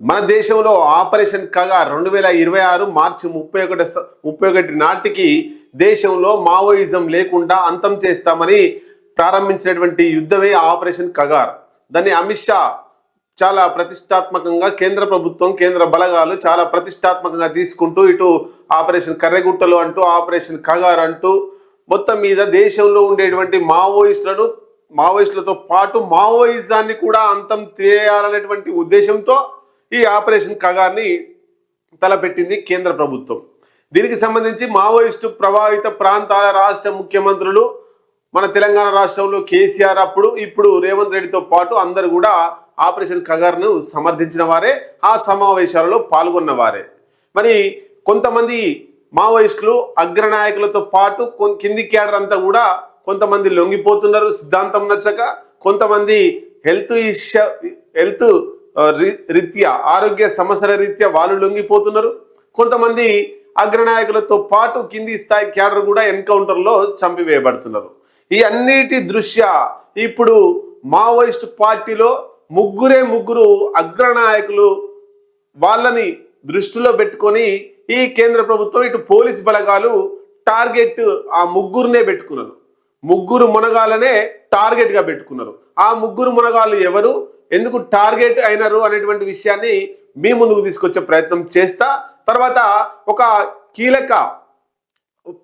మన దేశంలో ఆపరేషన్ కగా రెండు వేల ఇరవై ఆరు మార్చి ముప్పై ఒకటి ముప్పై ఒకటి నాటికి దేశంలో మావోయిజం లేకుండా అంతం చేస్తామని ప్రారంభించినటువంటి యుద్ధమే ఆపరేషన్ కగార్. దాన్ని అమిత్ షా చాలా ప్రతిష్టాత్మకంగా కేంద్ర ప్రభుత్వం కేంద్ర బలగాలు చాలా ప్రతిష్టాత్మకంగా తీసుకుంటూ ఇటు ఆపరేషన్ కర్రెగుట్టలు అంటూ ఆపరేషన్ కగార్ అంటూ మొత్తం మీద దేశంలో ఉండేటువంటి మావోయిస్టులను మావోయిస్టులతో పాటు మావోయిజాన్ని కూడా అంతం చేయాలనేటువంటి ఉద్దేశంతో ఈ ఆపరేషన్ కగార్ని తలపెట్టింది కేంద్ర ప్రభుత్వం. దీనికి సంబంధించి మావోయిస్టు ప్రభావిత ప్రాంతాల రాష్ట్ర ముఖ్యమంత్రులు మన తెలంగాణ రాష్ట్రంలో కేసీఆర్ అప్పుడు ఇప్పుడు రేవంత్ రెడ్డితో పాటు అందరు కూడా ఆపరేషన్ కగార్ను సమర్థించిన వారే ఆ సమావేశాలలో పాల్గొన్నవారే మరి కొంతమంది మావోయిస్టులు అగ్రనాయకులతో పాటు కింది క్యాడర్ అంతా కూడా కొంతమంది లొంగిపోతున్నారు సిద్ధాంతం నచ్చక. కొంతమంది హెల్త్ ఇష్య హెల్త్ రీత్యా ఆరోగ్య సమస్యల రీత్యా వాళ్ళు లొంగిపోతున్నారు. కొంతమంది అగ్రనాయకులతో పాటు కింది స్థాయి క్యాడర్ కూడా ఎన్కౌంటర్లో చంపివేయబడుతున్నారు. ఈ అన్నిటి దృష్ట్యా ఇప్పుడు మావోయిస్ట్ పార్టీలో ముగ్గురే ముగ్గురు అగ్రనాయకులు వాళ్ళని దృష్టిలో పెట్టుకొని ఈ కేంద్ర ప్రభుత్వం ఇటు పోలీస్ బలగాలు టార్గెట్ ఆ ముగ్గురునే పెట్టుకున్నారు. ముగ్గురు మునగాలనే టార్గెట్గా పెట్టుకున్నారు. ఆ ముగ్గురు మునగాళ్ళు ఎవరు? ఎందుకు టార్గెట్ అయినారు అనేటువంటి విషయాన్ని మీ ముందుకు తీసుకొచ్చే ప్రయత్నం చేస్తా. తర్వాత ఒక కీలక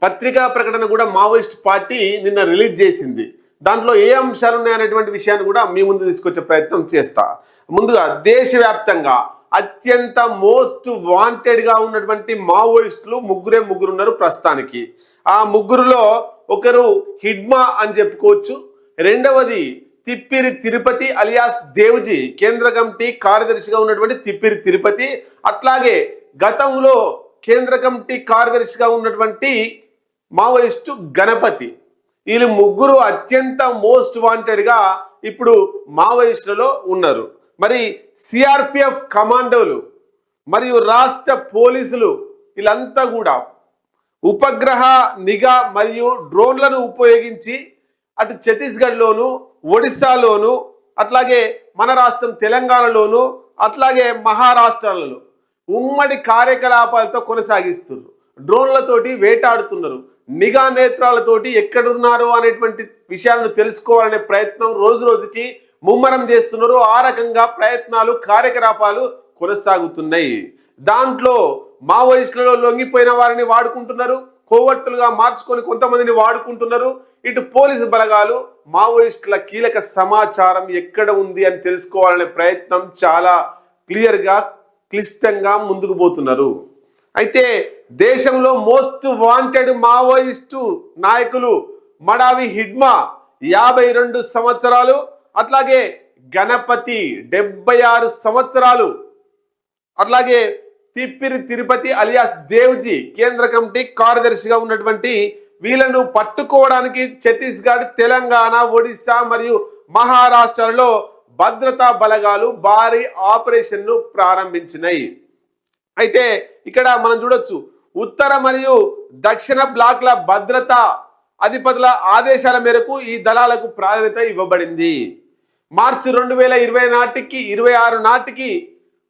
పత్రికా ప్రకటన కూడా మావోయిస్ట్ పార్టీ నిన్న రిలీజ్ చేసింది. దాంట్లో ఏ అంశాలు ఉన్నాయనేటువంటి విషయాన్ని కూడా మీ ముందు తీసుకొచ్చే ప్రయత్నం చేస్తా. ముందుగా దేశవ్యాప్తంగా అత్యంత మోస్ట్ వాంటెడ్గా ఉన్నటువంటి మావోయిస్టులు ముగ్గురే ముగ్గురు ఉన్నారు ప్రస్తుతానికి. ఆ ముగ్గురులో ఒకరు హిడ్మా అని చెప్పుకోవచ్చు. రెండవది తిప్పిరి తిరుపతి అలియాస్ దేవ్జీ కేంద్ర కమిటీ కార్యదర్శిగా ఉన్నటువంటి తిప్పిరి తిరుపతి అట్లాగే గతంలో కేంద్ర కమిటీ కార్యదర్శిగా ఉన్నటువంటి మావోయిస్టు గణపతి. వీళ్ళు ముగ్గురు అత్యంత మోస్ట్ వాంటెడ్గా ఇప్పుడు మావోయిస్టులలో ఉన్నారు. మరి సిఆర్పిఎఫ్ కమాండోలు మరియు రాష్ట్ర పోలీసులు వీళ్ళంతా కూడా ఉపగ్రహ నిఘా మరియు డ్రోన్లను ఉపయోగించి అటు ఛత్తీస్గఢ్లోను ఒడిస్సాలోను అట్లాగే మన రాష్ట్రం తెలంగాణలోను అట్లాగే మహారాష్ట్రాలలో ఉమ్మడి కార్యకలాపాలతో కొనసాగిస్తున్నారు డ్రోన్లతోటి వేటాడుతున్నారు. నిఘా నేత్రాలతోటి ఎక్కడున్నారు అనేటువంటి విషయాలను తెలుసుకోవాలనే ప్రయత్నం రోజు రోజుకి ముమ్మరం చేస్తున్నారు. ఆ రకంగా ప్రయత్నాలు కార్యకలాపాలు కొనసాగుతున్నాయి. దాంట్లో మావోయిస్టులలో లొంగిపోయిన వారిని వాడుకుంటున్నారు. కోవట్టులుగా మార్చుకొని కొంతమందిని వాడుకుంటున్నారు. ఇటు పోలీసు బలగాలు మావోయిస్టుల కీలక సమాచారం ఎక్కడ ఉంది అని తెలుసుకోవాలనే ప్రయత్నం చాలా క్లియర్గా క్లిష్టంగా ముందుకు పోతున్నారు. అయితే దేశంలో మోస్ట్ వాంటెడ్ మావోయిస్టు నాయకులు మడావి హిడ్మా యాభై రెండు సంవత్సరాలు అట్లాగే గణపతి డెబ్బై ఆరు సంవత్సరాలు అట్లాగే తిప్పిరి తిరుపతి అలియాస్ దేవ్జీ కేంద్ర కమిటీ కార్యదర్శిగా ఉన్నటువంటి వీళ్ళను పట్టుకోవడానికి ఛత్తీస్గఢ్ తెలంగాణ ఒడిశా మరియు మహారాష్ట్రలో భద్రతా బలగాలు భారీ ఆపరేషన్ను ప్రారంభించినాయి. అయితే ఇక్కడ మనం చూడొచ్చు ఉత్తర మరియు దక్షిణ బ్లాక్ల భద్రత అధిపతుల ఆదేశాల మేరకు ఈ దళాలకు ప్రాధాన్యత ఇవ్వబడింది. మార్చి రెండు వేల ఇరవై నాటికి ఇరవై ఆరు నాటికి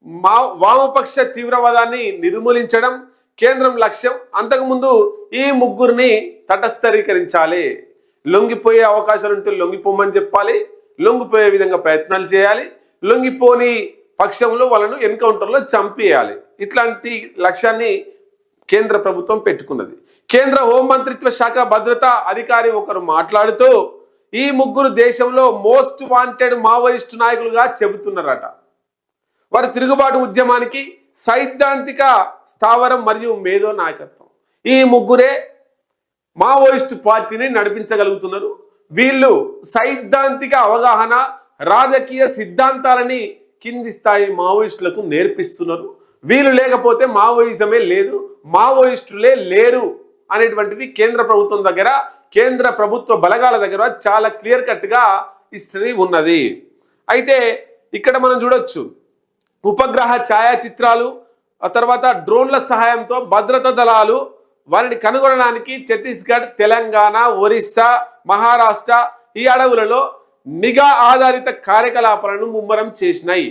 మా వామపక్ష తీవ్రవాదాన్ని నిర్మూలించడం కేంద్రం లక్ష్యం. అంతకుముందు ఈ ముగ్గురిని తటస్థరీకరించాలి. లొంగిపోయే అవకాశాలు ఉంటే లొంగిపోమని చెప్పాలి. లొంగిపోయే విధంగా ప్రయత్నాలు చేయాలి. లొంగిపోని పక్షంలో వాళ్ళను ఎన్కౌంటర్లో చంపేయాలి. ఇట్లాంటి లక్ష్యాన్ని కేంద్ర ప్రభుత్వం పెట్టుకున్నది. కేంద్ర హోంమంత్రిత్వ శాఖ భద్రతా అధికారి ఒకరు మాట్లాడుతూ ఈ ముగ్గురు దేశంలో మోస్ట్ వాంటెడ్ మావోయిస్టు నాయకులుగా చెబుతున్నారట. వారి తిరుగుబాటు ఉద్యమానికి సైద్ధాంతిక స్థావరం మరియు మేధో నాయకత్వం. ఈ ముగ్గురే మావోయిస్టు పార్టీని నడిపించగలుగుతున్నారు. వీళ్ళు సైద్ధాంతిక అవగాహన రాజకీయ సిద్ధాంతాలని కింది స్థాయి మావోయిస్టులకు నేర్పిస్తున్నారు. వీళ్ళు లేకపోతే మావోయిజమే లేదు మావోయిస్టులే లేరు అనేటువంటిది కేంద్ర ప్రభుత్వం దగ్గర కేంద్ర ప్రభుత్వ బలగాల దగ్గర చాలా క్లియర్ కట్గా హిస్టరీ ఉన్నది. అయితే ఇక్కడ మనం చూడొచ్చు ఉపగ్రహ ఛాయాచిత్రాలు ఆ తర్వాత డ్రోన్ల సహాయంతో భద్రతా దళాలు వారిని కనుగొనడానికి ఛత్తీస్గఢ్ తెలంగాణ ఒరిస్సా మహారాష్ట్ర ఈ అడవులలో నిఘా ఆధారిత కార్యకలాపాలను ముమ్మరం చేసినాయి.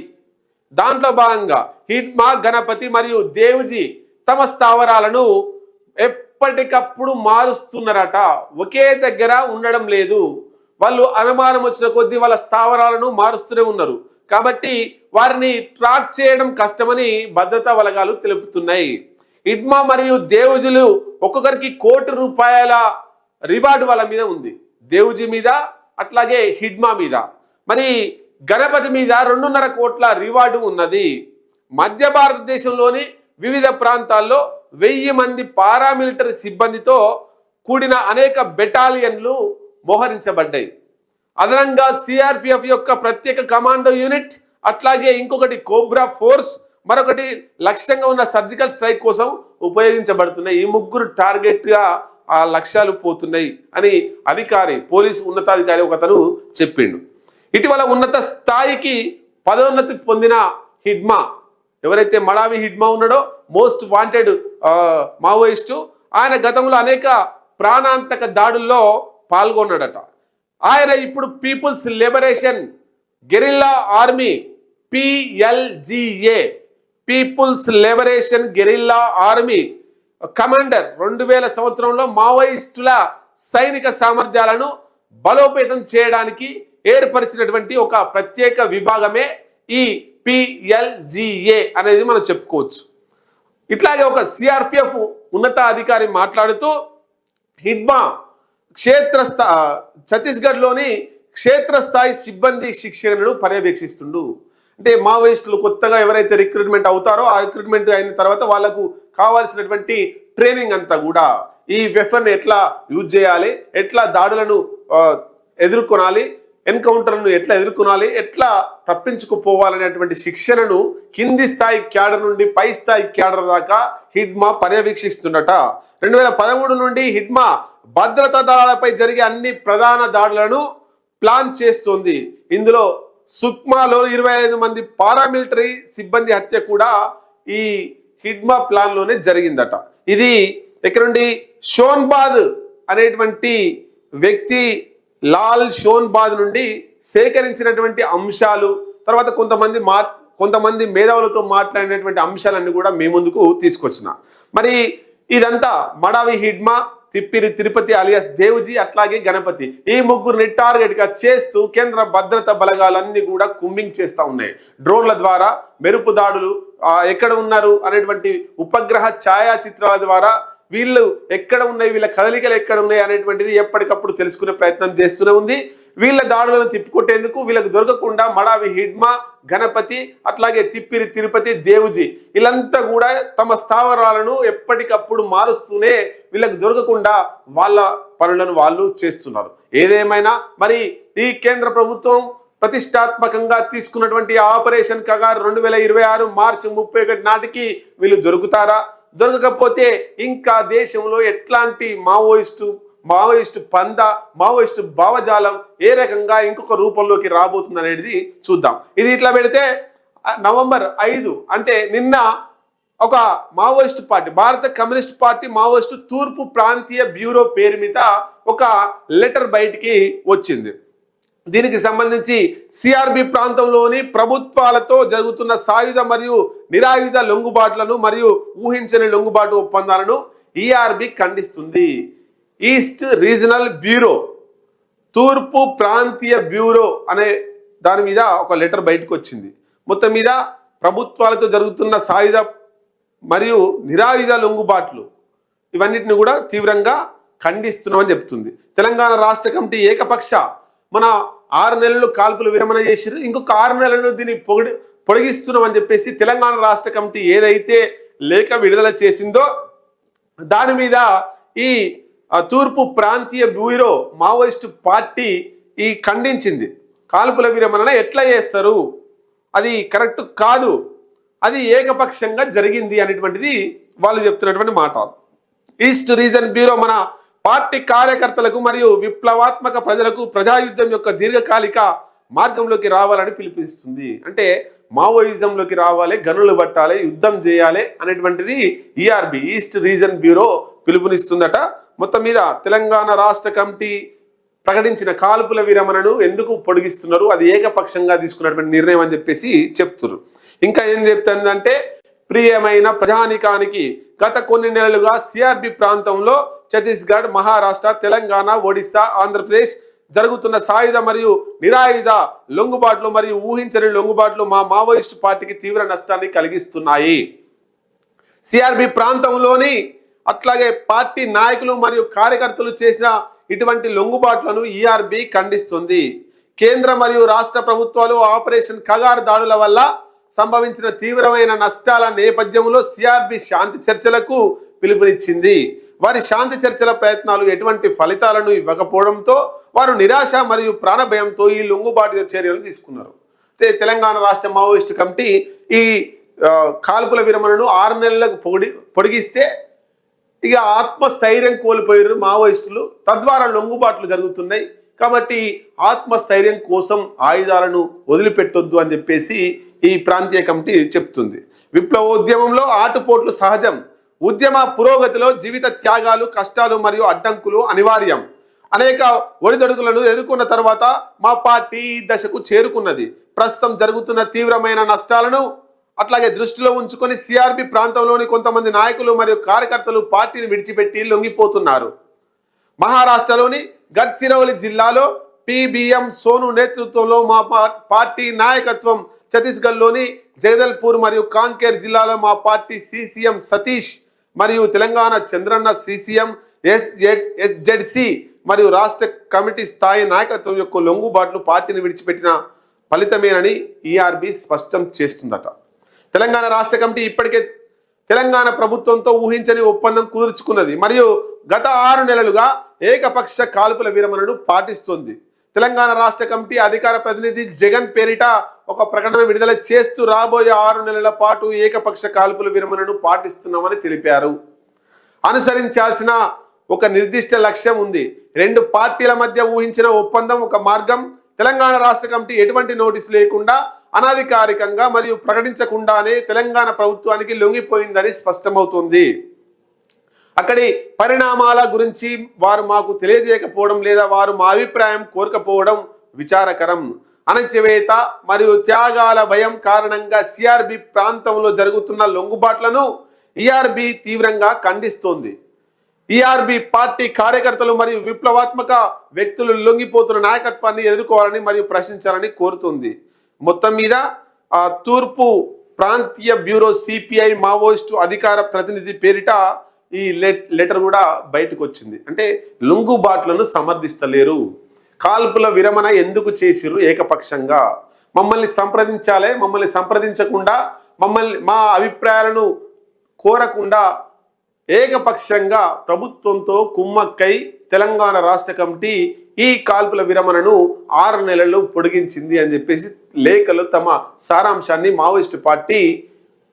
దాంట్లో భాగంగా హిట్మా గణపతి మరియు దేవుజీ తమ స్థావరాలను ఎప్పటికప్పుడు మారుస్తున్నారట. ఒకే దగ్గర ఉండడం లేదు. వాళ్ళు అనుమానం వచ్చిన కొద్దీ వాళ్ళ స్థావరాలను మారుస్తూనే ఉన్నారు. కాబట్టి వారిని ట్రాక్ చేయడం కష్టమని భద్రతా బలగాలు తెలుపుతున్నాయి. ఇడ్మా మరియు దేవుజులు ఒక్కొక్కరికి కోటి రూపాయల రివార్డు వాళ్ళ మీద ఉంది. దేవుజీ మీద అట్లాగే హిడ్మా మీద. మరి గణపతి మీద రెండున్నర కోట్ల రివార్డు ఉన్నది. మధ్య భారతదేశంలోని వివిధ ప్రాంతాల్లో వెయ్యి మంది పారామిలిటరీ సిబ్బందితో కూడిన అనేక బెటాలియన్లు మోహరించబడ్డాయి. అదనంగా సిఆర్పిఎఫ్ యొక్క ప్రత్యేక కమాండో యూనిట్ అట్లాగే ఇంకొకటి కోబ్రా ఫోర్స్ మరొకటి లక్ష్యంగా ఉన్న సర్జికల్ స్ట్రైక్ కోసం ఉపయోగించబడుతున్నాయి. ఈ ముగ్గురు టార్గెట్గా ఆ లక్ష్యాలు పోతున్నాయి అని అధికారి పోలీసు ఉన్నతాధికారి ఒకతను చెప్పిండు. ఇటీవల ఉన్నత స్థాయికి పదోన్నతి పొందిన హిడ్మా ఎవరైతే మడావి హిడ్మా ఉన్నాడో మోస్ట్ వాంటెడ్ మావోయిస్టు ఆయన గతంలో అనేక ప్రాణాంతక దాడుల్లో పాల్గొన్నాడట. ఆయన ఇప్పుడు people's liberation guerrilla army PLGA people's liberation guerrilla army commander రెండు వేల సంవత్సరంలో మావోయిస్టుల సైనిక సామర్థ్యాలను బలోపేతం చేయడానికి ఏర్పరిచినటువంటి ఒక ప్రత్యేక విభాగమే ఈ పిఎల్జిఏ అనేది మనం చెప్పుకోవచ్చు. ఇట్లాగే ఒక సిఆర్పిఎఫ్ ఉన్నతాధికారి మాట్లాడుతూ హిద్మా క్షేత్రస్థా ఛత్తీస్గఢ్లోని క్షేత్రస్థాయి సిబ్బంది శిక్షణను పర్యవేక్షిస్తుండు. అంటే మావోయిస్టులు కొత్తగా ఎవరైతే రిక్రూట్మెంట్ అవుతారో ఆ రిక్రూట్మెంట్ అయిన తర్వాత వాళ్ళకు కావాల్సినటువంటి ట్రైనింగ్ అంతా కూడా ఈ వెఫర్ని ఎట్లా యూజ్ చేయాలి ఎట్లా దాడులను ఎదుర్కొనాలి ఎన్కౌంటర్ను ఎట్లా ఎదుర్కొనాలి ఎట్లా తప్పించుకుపోవాలనేటువంటి శిక్షణను కింది స్థాయి క్యాడర్ నుండి పై స్థాయి క్యాడర్ దాకా హిడ్మా పర్యవేక్షిస్తుండట రెండు వేల పదమూడు నుండి హిడ్మా భద్రతా దళాలపై జరిగే అన్ని ప్రధాన దాడులను ప్లాన్ చేస్తుంది. ఇందులో సుక్మాలో ఇరవై ఐదు మంది పారామిలిటరీ సిబ్బంది హత్య కూడా ఈ హిడ్మా ప్లాన్లోనే జరిగిందట. ఇది ఇక్కడ నుండి షోన్బాద్ అనేటువంటి వ్యక్తి లాల్ షోన్బాద్ నుండి సేకరించినటువంటి అంశాలు తర్వాత కొంతమంది మా కొంతమంది మేధావులతో మాట్లాడినటువంటి అంశాలన్నీ కూడా మీ ముందుకు తీసుకొచ్చిన. మరి ఇదంతా మడావి హిడ్మా తిప్పిరి తిరుపతి అలియాస్ దేవుజీ అట్లాగే గణపతి. ఈ ముగ్గురిని టార్గెట్గా చేస్తూ కేంద్ర భద్రత బలగాలన్నీ కూడా కుంబింగ్ చేస్తూ ఉన్నాయి. డ్రోన్ల ద్వారా మెరుపు దాడులు ఎక్కడ ఉన్నారు అనేటువంటి ఉపగ్రహ ఛాయాచిత్రాల ద్వారా వీళ్ళు ఎక్కడ ఉన్నాయి వీళ్ళ కదలికలు ఎక్కడ ఉన్నాయి అనేటువంటిది ఎప్పటికప్పుడు తెలుసుకునే ప్రయత్నం చేస్తూనే ఉంది. వీళ్ళ దాడులను తిప్పికొట్టేందుకు వీళ్ళకి దొరకకుండా మడావి హిడ్మా గణపతి అట్లాగే తిప్పిరి తిరుపతి దేవుజీ వీళ్ళంతా కూడా తమ స్థావరాలను ఎప్పటికప్పుడు మారుస్తూనే వీళ్ళకి దొరకకుండా వాళ్ళ పనులను వాళ్ళు చేస్తున్నారు. ఏదేమైనా మరి ఈ కేంద్ర ప్రభుత్వం ప్రతిష్టాత్మకంగా తీసుకున్నటువంటి ఆపరేషన్ కగారు రెండు వేల ఇరవై ఆరు మార్చి ముప్పై ఒకటి నాటికి వీళ్ళు దొరుకుతారా? దొరకకపోతే ఇంకా దేశంలో ఎట్లాంటి మావోయిస్టు మావోయిస్టు పంద మావోయిస్టు భావజాలం ఏ రకంగా ఇంకొక రూపంలోకి రాబోతుంది అనేది చూద్దాం. ఇది ఇట్లా పెడితే నవంబర్ ఐదు అంటే నిన్న ఒక మావోయిస్ట్ పార్టీ భారత కమ్యూనిస్ట్ పార్టీ మావోయిస్ట్ తూర్పు ప్రాంతీయ బ్యూరో పేరు మీద ఒక లెటర్ బయటికి వచ్చింది. దీనికి సంబంధించి సిఆర్బి ప్రాంతంలోని ప్రభుత్వాలతో జరుగుతున్న సాయుధ మరియు నిరాయుధ లొంగుబాట్లను మరియు ఊహించని లొంగుబాటు ఒప్పందాలను ఈఆర్బి ఖండిస్తుంది. ఈస్ట్ రీజనల్ బ్యూరో తూర్పు ప్రాంతీయ బ్యూరో అనే దాని మీద ఒక లెటర్ బయటకు వచ్చింది. మొత్తం మీద ప్రభుత్వాలతో జరుగుతున్న సాయుధ మరియు నిరాయుధ లొంగుబాట్లు. ఇవన్నిటిని కూడా తీవ్రంగా ఖండిస్తున్నామని చెప్తుంది. తెలంగాణ రాష్ట్ర కమిటీ ఏకపక్ష మన ఆరు నెలలు కాల్పులు విరమణ చేసిరు ఇంకొక ఆరు నెలలు దీన్ని పొగిడి పొడిగిస్తున్నామని చెప్పేసి తెలంగాణ రాష్ట్ర కమిటీ ఏదైతే లేఖ విడుదల చేసిందో దాని మీద ఈ తూర్పు ప్రాంతీయ బ్యూరో మావోయిస్టు పార్టీ ఈ ఖండించింది. కాల్పుల విరమణ ఎట్లా చేస్తారు? అది కరెక్ట్ కాదు. అది ఏకపక్షంగా జరిగింది అనేటువంటిది వాళ్ళు చెప్తున్నటువంటి మాట. ఈస్ట్ రీజన్ బ్యూరో మన పార్టీ కార్యకర్తలకు మరియు విప్లవాత్మక ప్రజలకు ప్రజాయుద్ధం యొక్క దీర్ఘకాలిక మార్గంలోకి రావాలని పిలుపునిస్తుంది. అంటే మావోయిజంలోకి రావాలి గనులు పట్టాలి యుద్ధం చేయాలి అనేటువంటిది ఈఆర్బి ఈస్ట్ రీజన్ బ్యూరో పిలుపునిస్తుందట. మొత్తం మీద తెలంగాణ రాష్ట్ర కమిటీ ప్రకటించిన కాల్పుల విరమణను ఎందుకు పొడిగిస్తున్నారు అది ఏకపక్షంగా తీసుకున్నటువంటి నిర్ణయం అని చెప్పేసి చెప్తున్నారు ఇంకా ఏం చెప్తుందంటే ప్రియమైన ప్రజానికానికి గత కొన్ని నెలలుగా సిఆర్బి ప్రాంతంలో ఛత్తీస్గఢ్ మహారాష్ట్ర తెలంగాణ ఒడిశా ఆంధ్రప్రదేశ్ జరుగుతున్న సాయుధ మరియు నిరాయుధ లొంగుబాట్లు మరియు ఊహించని లొంగుబాట్లు మా మావోయిస్టు పార్టీకి తీవ్ర నష్టాన్ని కలిగిస్తున్నాయి. సిఆర్బి ప్రాంతంలోని అట్లాగే పార్టీ నాయకులు మరియు కార్యకర్తలు చేసిన ఇటువంటి లొంగుబాట్లను ఈఆర్బి ఖండిస్తుంది. కేంద్ర మరియు రాష్ట్ర ప్రభుత్వాలు ఆపరేషన్ కగార్ దాడుల వల్ల సంభవించిన తీవ్రమైన నష్టాల నేపథ్యంలో సిఆర్బి శాంతి చర్చలకు పిలుపునిచ్చింది. వారి శాంతి చర్చల ప్రయత్నాలు ఎటువంటి ఫలితాలను ఇవ్వకపోవడంతో వారు నిరాశ మరియు ప్రాణభయంతో ఈ లొంగుబాటు చర్యలు తీసుకున్నారు. అయితే తెలంగాణ రాష్ట్ర మావోయిస్టు కమిటీ ఈ కాల్పుల విరమణను ఆరు నెలలకు పొడి పొడిగిస్తే ఇక ఆత్మస్థైర్యం కోల్పోయారు మావోయిస్టులు. తద్వారా లొంగుబాట్లు జరుగుతున్నాయి. కాబట్టి ఆత్మస్థైర్యం కోసం ఆయుధాలను వదిలిపెట్టొద్దు అని చెప్పేసి ఈ ప్రాంతీయ కమిటీ చెప్తుంది. విప్లవోద్యమంలో ఆటుపోట్లు సహజం. ఉద్యమ పురోగతిలో జీవిత త్యాగాలు కష్టాలు మరియు అడ్డంకులు అనివార్యం. అనేక ఒడిదొడుకులను ఎదుర్కొన్న తర్వాత మా పార్టీ ఈ దశకు చేరుకున్నది. ప్రస్తుతం జరుగుతున్న తీవ్రమైన నష్టాలను అట్లాగే దృష్టిలో ఉంచుకొని సిఆర్బి ప్రాంతంలోని కొంతమంది నాయకులు మరియు కార్యకర్తలు పార్టీని విడిచిపెట్టి లొంగిపోతున్నారు. మహారాష్ట్రలోని గడ్చిరౌలి జిల్లాలో పిబిఎం సోను నేతృత్వంలో మా పార్టీ నాయకత్వం ఛత్తీస్గఢ్లోని జగదల్పూర్ మరియు కాంకేర్ జిల్లాలో మా పార్టీ సిసిఎం సతీష్ మరియు Telangana Chandranna CCM SZ SZC మరియు రాష్ట్ర కమిటీ స్థాయి నాయకత్వం యొక్క లొంగుబాట్లు పార్టీని విడిచిపెట్టిన ఫలితమేనని ఈఆర్బి స్పష్టం చేస్తుందట. తెలంగాణ రాష్ట్ర కమిటీ ఇప్పటికే తెలంగాణ ప్రభుత్వంతో ఊహించని ఒప్పందం కుదుర్చుకున్నది. మరియు గత ఆరు నెలలుగా ఏకపక్ష కాల్పుల విరమణను పాటిస్తుంది. తెలంగాణ రాష్ట్ర కమిటీ అధికార ప్రతినిధి జగన్ పేరిట ఒక ప్రకటన విడుదల చేస్తూ రాబోయే ఆరు నెలల పాటు ఏకపక్ష కాల్పుల విరమణను పాటిస్తున్నామని తెలిపారు. అనుసరించాల్సిన ఒక నిర్దిష్ట లక్ష్యం ఉంది. రెండు పార్టీల మధ్య ఊహించిన ఒప్పందం ఒక మార్గం. తెలంగాణ రాష్ట్ర కమిటీ ఎటువంటి నోటీసు లేకుండా అనధికారికంగా మరియు ప్రకటించకుండానే తెలంగాణ ప్రభుత్వానికి లొంగిపోయిందని స్పష్టమవుతుంది. అక్కడి పరిణామాల గురించి వారు మాకు తెలియజేయకపోవడం లేదా వారు మా అభిప్రాయం కోరకపోవడం విచారకరం. అణచివేత మరియు త్యాగాల భయం కారణంగా సిఆర్బి ప్రాంతంలో జరుగుతున్న లొంగుబాట్లను ఈఆర్బి తీవ్రంగా ఖండిస్తోంది. ఈఆర్బి పార్టీ కార్యకర్తలు మరియు విప్లవాత్మక వ్యక్తులు లొంగిపోతున్న నాయకత్వాన్ని ఎదుర్కోవాలని మరియు ప్రశ్నించాలని కోరుతుంది. మొత్తం మీద తూర్పు ప్రాంతీయ బ్యూరో సిపిఐ మావోయిస్టు అధికార ప్రతినిధి పేరిట ఈ లెట్ లెటర్ కూడా బయటకు వచ్చింది అంటే లుంగుబాట్లను సమర్థిస్తలేరు. కాల్పుల విరమణ ఎందుకు చేసిరు ఏకపక్షంగా? మమ్మల్ని సంప్రదించాలే మమ్మల్ని సంప్రదించకుండా మమ్మల్ని మా అభిప్రాయాలను కోరకుండా ఏకపక్షంగా ప్రభుత్వంతో కుమ్మక్కై తెలంగాణ రాష్ట్ర కమిటీ ఈ కాల్పుల విరమణను ఆరు నెలలు పొడిగించింది అని చెప్పేసి లేఖలు తమ సారాంశాన్ని మావోయిస్టు పార్టీ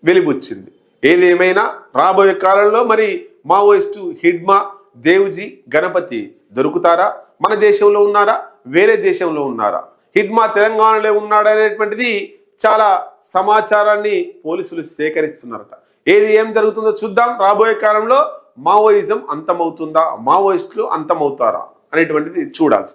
వెలిబుచ్చింది. ఏదేమైనా రాబోయే కాలంలో మరి మావోయిస్టు హిడ్మా దేవుజీ గణపతి దొరుకుతారా? మన దేశంలో ఉన్నారా? వేరే దేశంలో ఉన్నారా? హిడ్మా తెలంగాణలో ఉన్నాడనేటువంటిది చాలా సమాచారాన్ని పోలీసులు సేకరిస్తున్నారట. ఏది ఏం జరుగుతుందో చూద్దాం. రాబోయే కాలంలో మావోయిజం అంతమవుతుందా? మావోయిస్టులు అంతమవుతారా? అనేటువంటిది చూడాల్సి